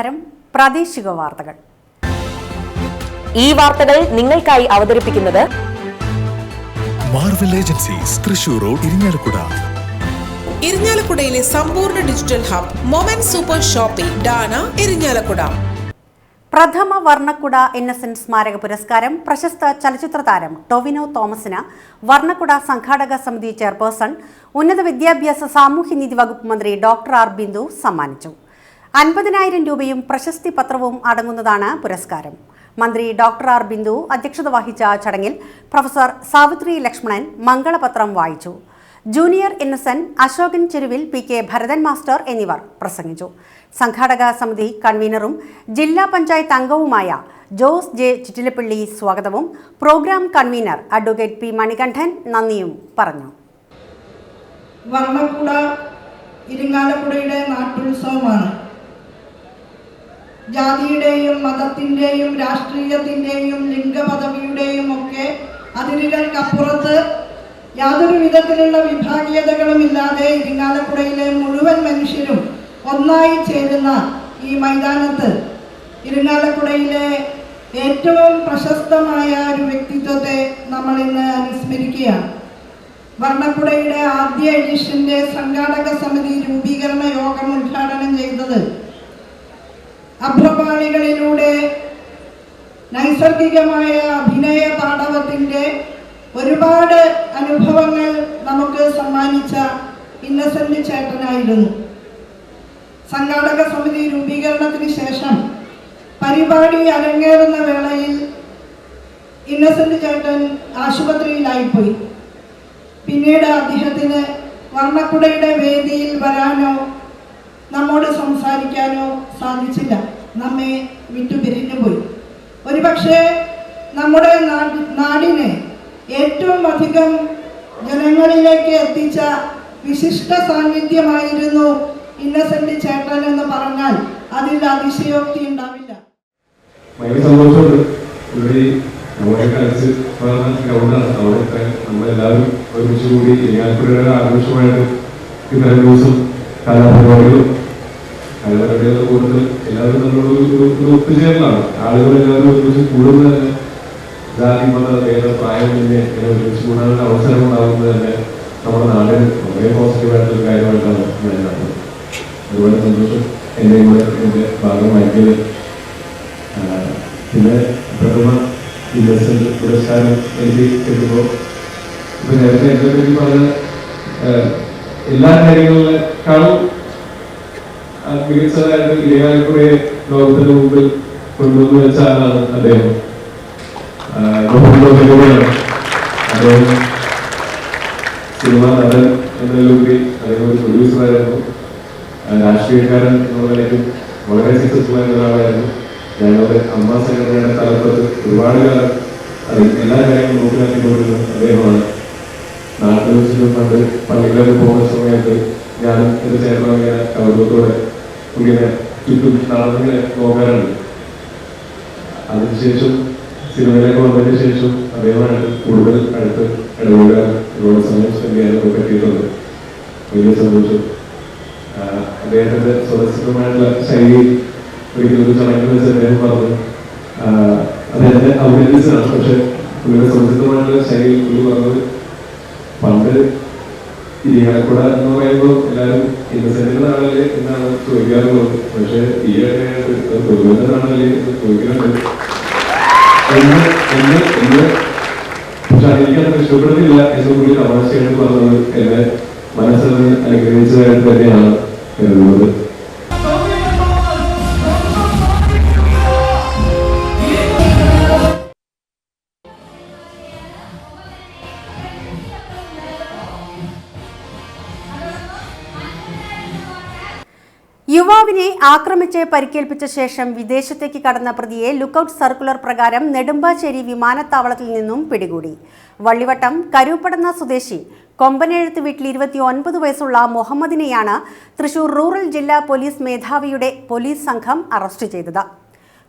നമസ്കാരം പ്രാദേശിക വാർത്തകൾ. ഈ വാർത്തകൾ നിങ്ങൾക്കായി അവതരിപ്പിക്കുന്നത് Marvel agencies Thrissur road Irinjalakuda ഇരിഞ്ഞാലക്കുടയിലെ സമ്പൂർണ digital hub moment super shopping Dana Irinjalakuda പ്രഥമ വർണക്കുട ഇന്നസെന്റ് സ്മാരക പുരസ്കാരം പ്രശസ്ത ചലച്ചിത്ര താരം ടൊവിനോ തോമസിന് വർണക്കുട സംഘാടക സമിതി ചെയർപേഴ്സൺ ഉന്നത വിദ്യാഭ്യാസ സാമൂഹ്യനീതി വകുപ്പ് മന്ത്രി ഡോക്ടർ ആർ ബിന്ദു സമ്മാനിച്ചു. അൻപതിനായിരം രൂപയും പ്രശസ്തി പത്രവും അടങ്ങുന്നതാണ് പുരസ്കാരം. മന്ത്രി ഡോക്ടർ ആർ. ബിന്ദു അധ്യക്ഷത വഹിച്ച ചടങ്ങിൽ പ്രൊഫസർ സാവിത്രി ലക്ഷ്മണൻ മംഗളപത്രം വായിച്ചു. Junior Innocent Ashokan Cheruvil P. K. Bharathan master എന്നിവർ പ്രസംഗിച്ചു. സംഘാടക സമിതി കൺവീനറും ജില്ലാ പഞ്ചായത്ത് അംഗവുമായ ജോസ് ജെ. ചിറ്റിലപ്പള്ളി സ്വാഗതവും programme convener advocate P. Manikandan നന്ദിയും പറഞ്ഞു. വർണക്കുട ഇരിങ്ങാലക്കുടയുടെ നാട്ടുത്സവമാണ്. ജാതിയുടെയും മതത്തിന്റെയും രാഷ്ട്രീയത്തിന്റെയും ലിംഗപദവിയുടെയും ഒക്കെ അതിരുകൾക്കപ്പുറത്ത് യാതൊരു വിധത്തിലുള്ള വിഭാഗീയതകളും ഇല്ലാതെ ഇരിങ്ങാലക്കുടയിലെ മുഴുവൻ മനുഷ്യരും ഒന്നായി ചേരുന്ന ഈ മൈതാനത്ത് ഇരിങ്ങാലക്കുടയിലെ ഏറ്റവും പ്രശസ്തമായ ഒരു വ്യക്തിത്വത്തെ നമ്മൾ ഇന്ന് അനുസ്മരിക്കുകയാണ്. വർണക്കുടയുടെ ആദ്യ എഡിഷന്റെ സംഘാടക സമിതി രൂപീകരണ യോഗം ഉദ്ഘാടനം ചെയ്തത് അഭ്രപാളികളിലൂടെ നൈസർഗികമായ അഭിനയ താടവത്തിന്റെ ഒരുപാട് അനുഭവങ്ങൾ നമുക്ക് സമ്മാനിച്ച ഇന്നസെന്റ് ചേട്ടനായിരുന്നു. സംഘാടക സമിതി രൂപീകരണത്തിന് ശേഷം പരിപാടി അരങ്ങേറുന്ന വേളയിൽ ഇന്നസെന്റ് ചേട്ടൻ ആശുപത്രിയിലായിപ്പോയി. പിന്നീട് അദ്ദേഹത്തിന് വർണക്കുടയുടെ വേദിയിൽ വരാനോ നമ്മോട് സംസാരിക്കാനോ സാധിച്ചില്ല. നമ്മെ വിട്ടുപിരിഞ്ഞു പോയി. ഒരുപക്ഷെ നമ്മുടെ നാടിനെ ഏറ്റവും അധികം ജനങ്ങളിലേക്ക് എത്തിച്ച വിശിഷ്ട സാന്നിധ്യമായിരുന്നു ഇന്നസെന്റ് ചേട്ടൻ എന്ന് പറഞ്ഞാൽ അതിൽ അതിശയോക്തി ഉണ്ടാവില്ല. നമ്മളെല്ലാവരും ഒരുമിച്ച് കൂടി ആഘോഷമായിട്ട് ഇത്രയും ദിവസം കലാപരിപാടികളും കലാപരിപാടികളുടെ കൂടുതൽ എല്ലാവരും നമ്മളോട് ഒരു ഒത്തുചേരലാണ്. ആളുകൾ എല്ലാവരും ഒരുമിച്ച് കൂടുന്നത് തന്നെ ജാതി മത പ്രായമില്ലേ ഇങ്ങനെ ഒരുമിച്ച് കൂടാനുള്ള അവസരം ഉണ്ടാകുന്നത് തന്നെ നമ്മുടെ നാടിന് വളരെ പോസിറ്റീവായിട്ടുള്ള കാര്യമായിട്ടാണ് ഞാൻ കാണുന്നത് ഒരുപാട് സന്തോഷം എന്റെ കൂടെ എന്റെ ഭാഗമാക്കിയത് പിന്നെ പ്രഥമ ഇന്നസെന്റ് പുരസ്കാരം എനിക്ക് കിട്ടുമ്പോൾ ഇപ്പൊ നേരത്തെ എന്നെ പറഞ്ഞ എല്ലാ കാര്യങ്ങളിലേക്കാളും മികച്ചതായിട്ട് ഇരയാലക്കുറെ ലോകത്തിന് മുമ്പിൽ കൊണ്ടുവന്നു വെച്ച ആളാണ് അദ്ദേഹം അദ്ദേഹം സിനിമ നടൻ എന്നതിലുപരി അദ്ദേഹം ഒരു പ്രൊഡ്യൂസറായിരുന്നു രാഷ്ട്രീയക്കാരൻ എന്നുള്ള വളരെ സക്സസ്ഫുൾ ഒരാളായിരുന്നു ഞങ്ങളുടെ അമ്മ സംഘടനയുടെ തലപ്പത്ത് ഒരുപാട് എല്ലാ കാര്യങ്ങളും നോക്കി അദ്ദേഹമാണ് നാട്ടിൽ വെച്ചിട്ടും പണ്ട് പള്ളികളിൽ പോകുന്ന സമയത്ത് ഞാൻ ഇത് ചേർന്ന ഇങ്ങനെ കൗതുകത്തോടെ ഇങ്ങനെ ചുറ്റും നടന്നിങ്ങനെ നോക്കാറുണ്ട്. അതിനുശേഷം സിനിമയിലേക്ക് വന്നതിന് ശേഷം അദ്ദേഹമായിട്ട് കൂടുതൽ അടുത്ത് ഇടപെടാൻ ഒരുപാട് സമയം സ്പെൻഡ് ചെയ്യാൻ നമുക്ക് പറ്റിയിട്ടുണ്ട്. വലിയ സന്തോഷം. അദ്ദേഹത്തിന്റെ സ്വതസിദ്ധമായിട്ടുള്ള ശൈലി ഒരിക്കലും ഒരു ചടങ്ങിൽ വെച്ച് അദ്ദേഹം പറഞ്ഞു. അദ്ദേഹത്തെ അഭിനന്ദിച്ചതാണ്. പക്ഷെ പുള്ളിയുടെ സ്വതസിദ്ധമായിട്ടുള്ള ശൈലി പുള്ളി പറഞ്ഞത് പണ്ട് ഇരിങ്ങാലക്കുട എന്ന് പറയുമ്പോൾ എല്ലാവരും ഇന്നസെന്റിന്റെ നാളല്ലേ എന്നാണ് ചോദിക്കാറുള്ളത് പക്ഷെ ഈ ഇടയായിട്ട് എന്ന് ചോദിക്കുന്നുണ്ട് പക്ഷെ അതെനിക്കത് ഇഷ്ടപ്പെടുന്നില്ല എന്ന് കൂടി തമാശയായിട്ട് പറഞ്ഞത് എന്നെ മനസ്സിൽ അനുഗ്രഹിച്ചതായിട്ട് തന്നെയാണ് കരുതുന്നത് യുവാവിനെ ആക്രമിച്ച് പരിക്കേൽപ്പിച്ച ശേഷം വിദേശത്തേക്ക് കടന്ന പ്രതിയെ ലുക്കൌട്ട് സർക്കുലർ പ്രകാരം നെടുമ്പാശ്ശേരി വിമാനത്താവളത്തിൽ നിന്നും പിടികൂടി. വള്ളിവട്ടം കരൂപ്പടന്ന സ്വദേശി കൊമ്പനെഴുത്ത് വീട്ടിൽ ഇരുപത്തി ഒൻപത് വയസ്സുള്ള മുഹമ്മദിനെയാണ് തൃശൂർ റൂറൽ ജില്ലാ പോലീസ് മേധാവിയുടെ പോലീസ് സംഘം അറസ്റ്റ് ചെയ്തത്.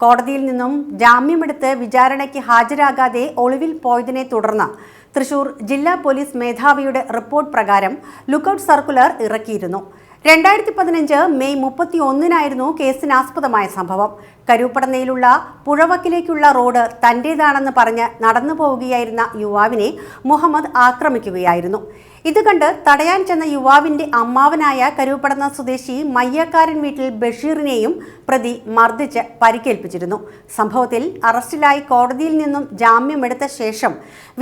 കോടതിയിൽ നിന്നും ജാമ്യമെടുത്ത് വിചാരണയ്ക്ക് ഹാജരാകാതെ ഒളിവിൽ പോയതിനെ തുടർന്ന് തൃശൂർ ജില്ലാ പോലീസ് മേധാവിയുടെ റിപ്പോർട്ട് പ്രകാരം ലുക്കൌട്ട് സർക്കുലർ ഇറക്കിയിരുന്നു. രണ്ടായിരത്തി പതിനഞ്ച് മെയ് മുപ്പത്തി ഒന്നിനായിരുന്നു കേസിനാസ്പദമായ സംഭവം. കരൂപ്പടനയിലുള്ള പുഴവക്കിലേക്കുള്ള റോഡ് തന്റേതാണെന്ന് പറഞ്ഞ് നടന്നു പോവുകയായിരുന്ന യുവാവിനെ മുഹമ്മദ് ആക്രമിക്കുകയായിരുന്നു. ഇത് കണ്ട് തടയാൻ ചെന്ന യുവാവിന്റെ അമ്മാവനായ കരുവപ്പടന്ന സ്വദേശി മയ്യക്കാരൻ വീട്ടിൽ ബഷീറിനെയും പ്രതി മർദ്ദിച്ച് പരിക്കേൽപ്പിച്ചിരുന്നു. സംഭവത്തിൽ അറസ്റ്റിലായി കോടതിയിൽ നിന്നും ജാമ്യമെടുത്ത ശേഷം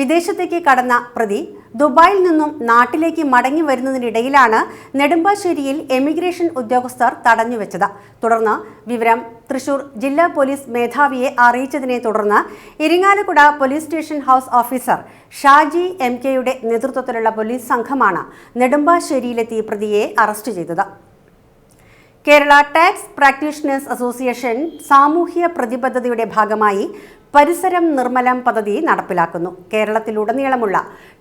വിദേശത്തേക്ക് കടന്ന പ്രതി ദുബായിൽ നിന്നും നാട്ടിലേക്ക് മടങ്ങി വരുന്നതിനിടയിലാണ് നെടുമ്പാശ്ശേരിയിൽ എമിഗ്രേഷൻ ഉദ്യോഗസ്ഥർ തടഞ്ഞുവെച്ചത്. തുടർന്ന് വിവരം തൃശൂർ ജില്ലാ പോലീസ് മേധാവിയെ അറിയിച്ചതിനെ തുടർന്ന് Irinjalakuda police station house officer Shaji M കെയുടെ നേതൃത്വത്തിലുള്ള പോലീസ് സംഘമാണ് നെടുമ്പാശ്ശേരിയിലെത്തി പ്രതിയെ അറസ്റ്റ് ചെയ്തത്. കേരള ടാക്സ് പ്രാക്ടീഷണേഴ്സ് അസോസിയേഷൻ സാമൂഹ്യ പ്രതിബദ്ധതയുടെ ഭാഗമായി പരിസരം നിർമ്മലം പദ്ധതി നടപ്പിലാക്കുന്നു. കേരളത്തിലുടനീളമുള്ള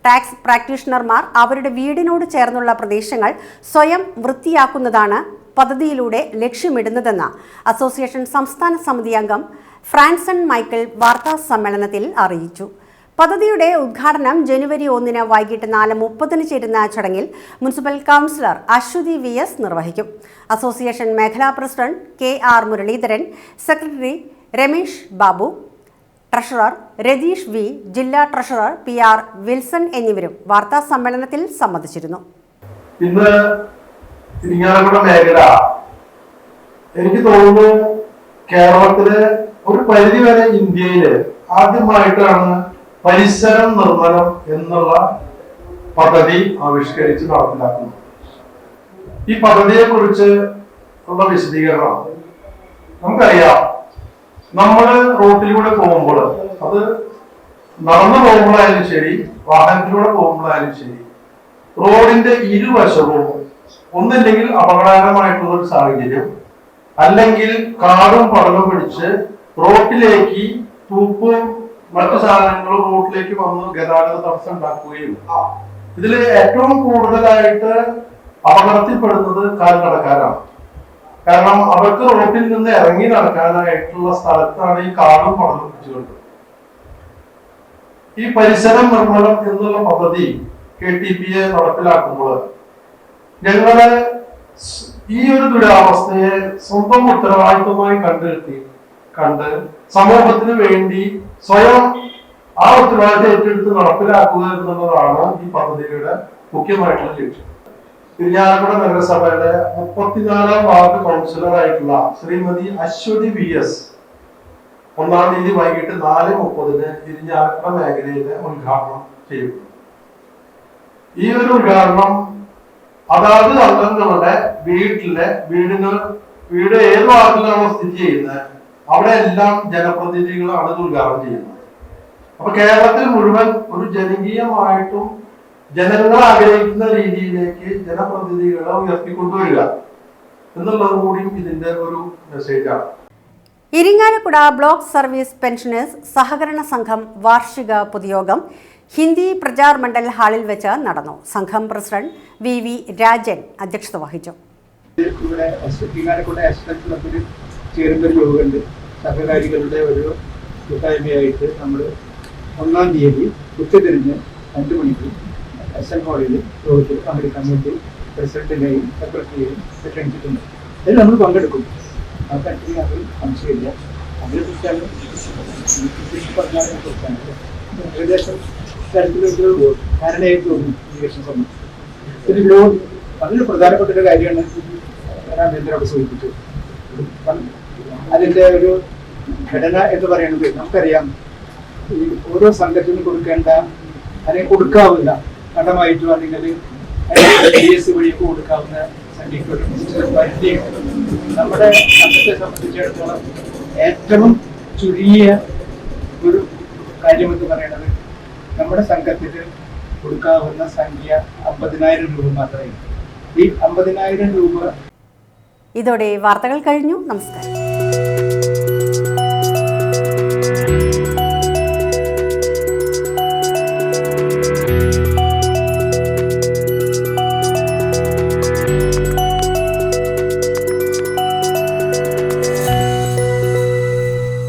ടാക്സ് പ്രാക്ടീഷണർമാർ അവരുടെ വീടിനോട് ചേർന്നുള്ള പ്രദേശങ്ങൾ സ്വയം വൃത്തിയാക്കുന്നതാണ് പദ്ധതിയിലൂടെ ലക്ഷ്യമിടുന്നതെന്ന് അസോസിയേഷൻ സംസ്ഥാന സമിതി അംഗം ഫ്രാൻസൺ മൈക്കിൾ വാർത്താ സമ്മേളനത്തിൽ അറിയിച്ചു. പദ്ധതിയുടെ ഉദ്ഘാടനം ജനുവരി ഒന്നിന് വൈകിട്ട് നാല് മുപ്പതിന് ചേരുന്ന ചടങ്ങിൽ municipal councillor Aswathy V S നിർവഹിക്കും. അസോസിയേഷൻ മേഖലാ president K R Muraleedharan secretary Ramesh Babu treasurer Ratheesh V ജില്ലാ ട്രഷറർ പി ആർ വിൽസൺ എന്നിവരും വാർത്താ സമ്മേളനത്തിൽ സംബന്ധിച്ചിരുന്നു. ഇരിങ്ങാലക്കുട മേഖല. എനിക്ക് തോന്നുന്നു കേരളത്തിൽ ഒരു പരിധി വരെ ഇന്ത്യയിൽ ആദ്യമായിട്ടാണ് പരിസരം നിർമ്മലം എന്നുള്ള പദ്ധതി ആവിഷ്കരിച്ച് നടപ്പിലാക്കുന്നത്. ഈ പദ്ധതിയെ കുറിച്ച് ഉള്ള വിശദീകരണം. നമുക്കറിയാം. നമ്മൾ റോട്ടിലൂടെ പോകുമ്പോൾ അത് നടന്നു പോകുമ്പോഴായാലും ശരി വാഹനത്തിലൂടെ പോകുമ്പോഴായാലും ശരി റോഡിന്റെ ഇരുവശവും ഒന്നില്ലെങ്കിൽ അപകടകരമായിട്ടുള്ള ഒരു സാഹചര്യം അല്ലെങ്കിൽ കാടും പടലും പിടിച്ച് റോട്ടിലേക്ക് തൂപ്പും മറ്റു സാധനങ്ങളും റോട്ടിലേക്ക് വന്ന് ഗതാഗത തടസ്സം ഉണ്ടാക്കുകയും ഇതിൽ ഏറ്റവും കൂടുതലായിട്ട് അപകടത്തിൽപ്പെടുന്നത് കാൽനടക്കാരാണ്. കാരണം അവർക്ക് റോട്ടിൽ നിന്ന് ഇറങ്ങി നടക്കാനായിട്ടുള്ള സ്ഥലത്താണ് ഈ കാടും പടലും പിടിച്ചുകൊണ്ട് ഈ പരിസരം നിർമ്മലം എന്നുള്ള പദ്ധതി കെ ടി പി എ നടപ്പിലാക്കുമ്പോൾ ഞങ്ങൾ ഈ ഒരു ദുരാവസ്ഥയെ സ്വന്തം ഉത്തരവാദിത്വമായി കണ്ടെത്തി കണ്ട് സമൂഹത്തിന് വേണ്ടി സ്വയം ആ ഉത്തരവാദിത്വം ഏറ്റെടുത്ത് നടപ്പിലാക്കുക എന്നുള്ളതാണ് ഈ പദ്ധതിയുടെ മുഖ്യമായിട്ടുള്ള ലക്ഷ്യം. തിരുഞ്ഞാലക്കുട നഗരസഭയുടെ മുപ്പത്തിനാലാം വാർഡ് കൗൺസിലർ ആയിട്ടുള്ള ശ്രീമതി അശ്വതി വി എസ് ഒന്നാം തീയതി വൈകിട്ട് നാല് മുപ്പതിന് ഇരിഞ്ഞാലക്കുട മേഖലയിലെ ഉദ്ഘാടനം ചെയ്യും ഈ ഒരു ഉദ്ഘാടനം അതാത് അംഗങ്ങളുടെ വീട്ടിലെ വീടിന് വീട് ഏത് ഭാഗത്തിലാണോ സ്ഥിതി ചെയ്യുന്നത് അവിടെ എല്ലാം ജനപ്രതിനിധികളാണ് ഇത് ഉദ്ഘാടനം ചെയ്യുന്നത്. അപ്പൊ കേരളത്തിൽ മുഴുവൻ ഒരു ജനകീയമായിട്ടും ജനങ്ങൾ ആഗ്രഹിക്കുന്ന രീതിയിലേക്ക് ജനപ്രതിനിധികളെ ഉയർത്തിക്കൊണ്ടുവരിക എന്നുള്ളത് കൂടിയും ഇതിന്റെ ഒരു മെസ്സേജാണ് ഇരിങ്ങാലക്കുട ബ്ലോക്ക് സർവീസ് പെൻഷനേഴ്സ് സഹകരണ സംഘം വാർഷിക പൊതുയോഗം ഹിന്ദി പ്രചാർ മണ്ഡൽ ഹാളിൽ വെച്ച് നടന്നു. സംഘം പ്രസിഡന്റ് വി വി രാജൻ അധ്യക്ഷത വഹിച്ചു. ചേരുന്ന സഹകാരികളുടെ ഒരു കൂട്ടായ്മയായിട്ട് നമ്മൾ ഒന്നാം തീയതി ഉച്ചതിരിഞ്ഞ് രണ്ട് മണിക്ക് എസ് എൻ ഹാളിൽ യോഗത്തിൽ പങ്കെടുക്കാൻ വേണ്ടി പ്രസിഡന്റിനെയും സെക്രട്ടറിയെയും ക്ഷണിച്ചിട്ടുണ്ട് അതിൽ നമ്മൾ പങ്കെടുക്കും. ആ കണ്ടിന് അതിൽ സംശയമില്ല. അതിനെക്കുറിച്ചാണ് പറഞ്ഞാൽ ഏകദേശം തരത്തിലൊരു ധാരണയായി തോന്നി ഇരിഗേഷൻ സംബന്ധിച്ച്. പ്രധാനപ്പെട്ട ഒരു കാര്യമാണ് രാമേന്ദ്രനോട് സൂചിപ്പിച്ചു അതിന്റെ ഒരു ഘടന എന്ന് പറയുന്നത് നമുക്കറിയാം. ഈ ഓരോ സംഘത്തിനും കൊടുക്കേണ്ട അല്ലെങ്കിൽ കൊടുക്കാവുന്ന കടമായിട്ട് അല്ലെങ്കിൽ വഴിയൊക്കെ കൊടുക്കാവുന്ന നമ്മുടെ സംഘത്തെ സംബന്ധിച്ചിടത്തോളം ഏറ്റവും ചുരുങ്ങിയ ഒരു കാര്യമെന്ന് പറയുന്നത് നമ്മുടെ സംഘത്തിന് കൊടുക്കാവുന്ന സംഖ്യ അമ്പതിനായിരം രൂപ മാത്രമേ. ഈ അമ്പതിനായിരം രൂപ ഇതോടെ വാർത്തകൾ കഴിഞ്ഞു നമസ്കാരം